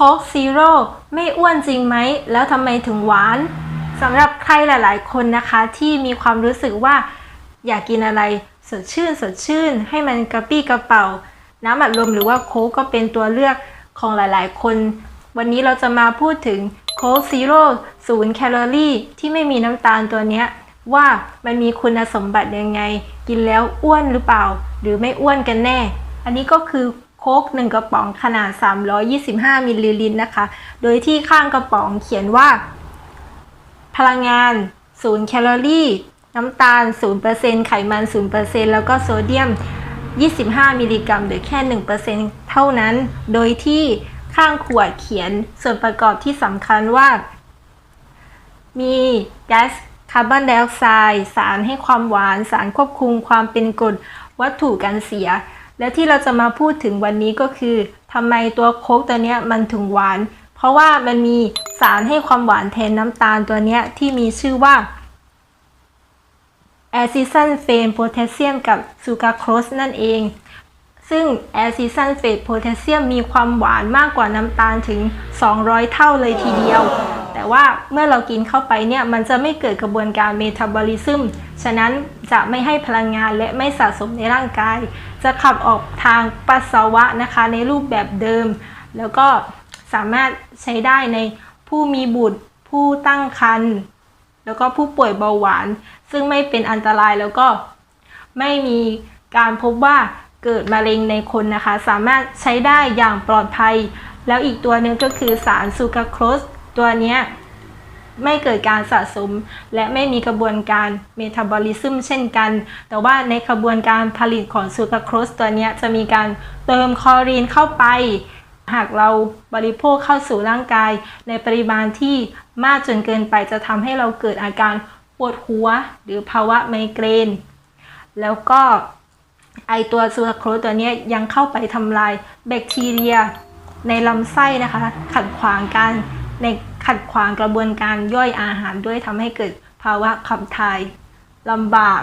โค้กซีโร่ไม่อ้วนจริงไหม แล้วทำไมถึงหวานสำหรับใครหลาย ๆ คนนะคะที่มีความรู้สึกว่าอยากกินอะไรสดชื่นสดชื่น ให้มันกระปี้กระเป๋า น้ำอัดลมหรือว่าโค้กก็เป็นตัวเลือกของหลาย ๆ คน วันนี้เราจะมาพูดถึงโค้กซีโร่ศูนย์แคลอรี่ที่ไม่มีน้ำตาลตัวนี้ว่ามันมีคุณสมบัติยังไง กินแล้วอ้วนหรือเปล่า หรือไม่อ้วนกันแน่ อันนี้ก็คือ โค้กหนึ่งกระป๋องขนาด 325มิลลิลิตรนะคะ โดยที่ข้างกระป๋องเขียนว่า พลังงาน0แคลอรี่ น้ำตาล 0%ไขมัน 0%แล้วก็โซเดียม 25 มิลลิกรัมหรือแค่ 1%เท่านั้น โดยที่ข้างขวดเขียนส่วนประกอบที่สำคัญว่า มีแก๊สคาร์บอนไดออกไซด์สารให้ความหวาน สารควบคุมความเป็นกรดวัตถุกันเสีย และที่เราจะมาพูดถึงวันนี้ก็คือทำไมตัวโค้กตัวเนี้ยมันถึงหวาน เพราะว่ามันมีสารให้ความหวานแทนน้ำตาลตัวเนี้ยที่มีชื่อว่าแอซิซันเฟนโพแทสเซียมกับซูการโคสนั่นเอง ซึ่งแอซิซันเฟตโพแทสเซียมมีความหวานมากกว่าน้ำตาลถึง 200 เท่าเลยทีเดียว ว่าเมื่อเรากินเข้าไปเนี่ยมันจะไม่เกิดกระบวนการเมตาบอลิซึม ฉะนั้นจะไม่ให้พลังงานและไม่สะสมในร่างกาย จะขับออกทางปัสสาวะนะคะในรูปแบบเดิม แล้วก็สามารถใช้ได้ในผู้มีบุตร ผู้ตั้งครรภ์แล้วก็ผู้ป่วยเบาหวาน ซึ่งไม่เป็นอันตรายแล้วก็ไม่มีการพบว่าเกิดมะเร็งในคนนะคะ สามารถใช้ได้อย่างปลอดภัย แล้วอีกตัวหนึ่งก็คือสารซูกราโคส ตัวเนี้ยไม่เกิดการสะสม และไม่มีกระบวนการเมตาบอลิซึมเช่นกัน แต่ว่าในกระบวนการผลิตของซูกาโคสตัวนี้จะมีการเติมคลอรีนเข้าไป หากเราบริโภคเข้าสู่ร่างกาย ในปริมาณที่มากจนเกินไปจะทำให้เราเกิดอาการปวดหัว หรือภาวะไมเกรน แล้วก็ไอตัวซูคาโคสตัวนี้ยยังเข้าไปทำลายแบคทีเรีย ในลำไส้นะคะ ขัดขวางการ ในขัดขวางกระบวนการย่อยอาหารด้วยทำให้เกิดภาวะขับถ่ายลำบาก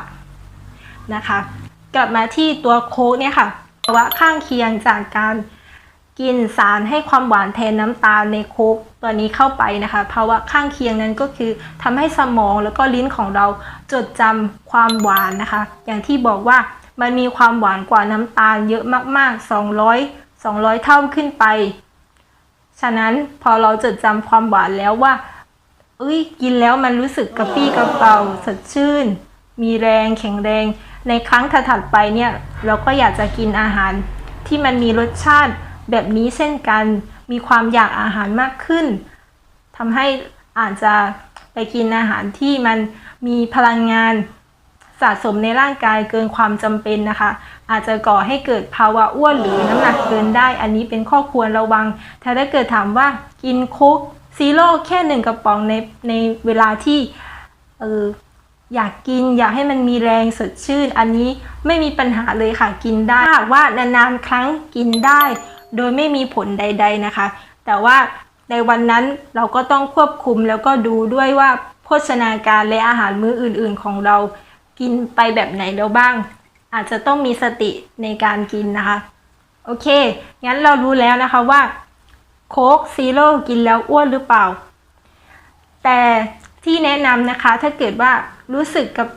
นะคะ กลับมาที่ตัวโค้กเนี่ยค่ะภาวะข้างเคียงจากการกินสารให้ความหวานแทนน้ำตาลในโค้กตัวนี้เข้าไปนะคะ ภาวะข้างเคียงนั้นก็คือทำให้สมองแล้วก็ลิ้นของเราจดจำความหวานนะคะ อย่างที่บอกว่ามันมีความหวานกว่าน้ำตาลเยอะมากๆ 200 200 เท่าขึ้นไป ฉะนั้นพอเราจดจำความหวานแล้วว่าเอ้ยกินแล้วมันรู้สึกกระปี้กระเป๋าสดชื่น มีแรงแข็งแรง ในครั้งถัดไปเนี่ยเราก็อยากจะกินอาหาร ที่มันมีรสชาติแบบนี้เช่นกัน มีความอยากอาหารมากขึ้นทำให้อาจจะไปกินอาหารที่มันมีพลังงานสะสมในร่างกายเกินความจำเป็นนะคะ อาจจะก่อให้เกิดภาวะอ้วนหรือน้ำหนักเกินได้ อันนี้เป็นข้อควรระวัง ถ้าได้เกิดถามว่ากินโค้กซีโร่แค่หนึ่งกระป๋องในในเวลาที่เอออยากกินอยากให้มันมีแรงสดชื่น อันนี้ไม่มีปัญหาเลยค่ะกินได้ถ้าหากว่านานๆครั้งกินได้ โดยไม่มีผลใด ๆนะคะ แต่ว่าในวันนั้นเราก็ต้องควบคุมแล้วก็ดูด้วยว่าโภชนาการและอาหารมื้ออื่น ๆ ของเรากินไปแบบไหนแล้วบ้าง อาจจะต้องมีสติในการกินนะคะ โอเค งั้นเรารู้แล้วนะคะว่า โค้กซีโร่กินแล้วอ้วนหรือเปล่า แต่ที่แนะนำนะคะถ้าเกิดว่ารู้สึกกับ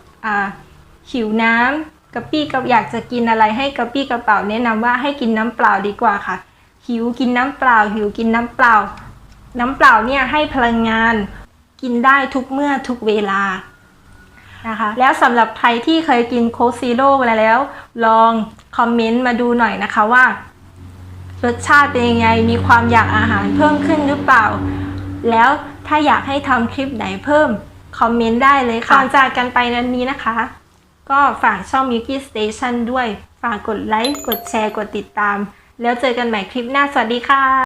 หิวน้ำกระปี้กับอยากจะกินอะไรให้กระปี้กระเป๋าแนะนำว่าให้กินน้ำเปล่าดีกว่าค่ะ หิวกินน้ำเปล่า หิวกินน้ำเปล่า น้ำเปล่าเนี่ยให้พลังงาน กินได้ทุกเมื่อทุกเวลา นะคะ แล้วสำหรับใครที่เคยกินโค้กซีโร่มาแล้ว ลองคอมเมนต์มาดูหน่อยนะคะว่ารสชาติเป็นยังไง มีความอยากอาหารเพิ่มขึ้นหรือเปล่า แล้วถ้าอยากให้ทำคลิปไหนเพิ่ม คอมเมนต์ได้เลยค่ะก่อนจากกันไปนั้นนี้นะคะ ก็ฝากช่อง Milky Station ด้วย ฝากกดไลค์ กดแชร์ กดติดตาม แล้วเจอกันใหม่คลิปหน้า สวัสดีค่ะ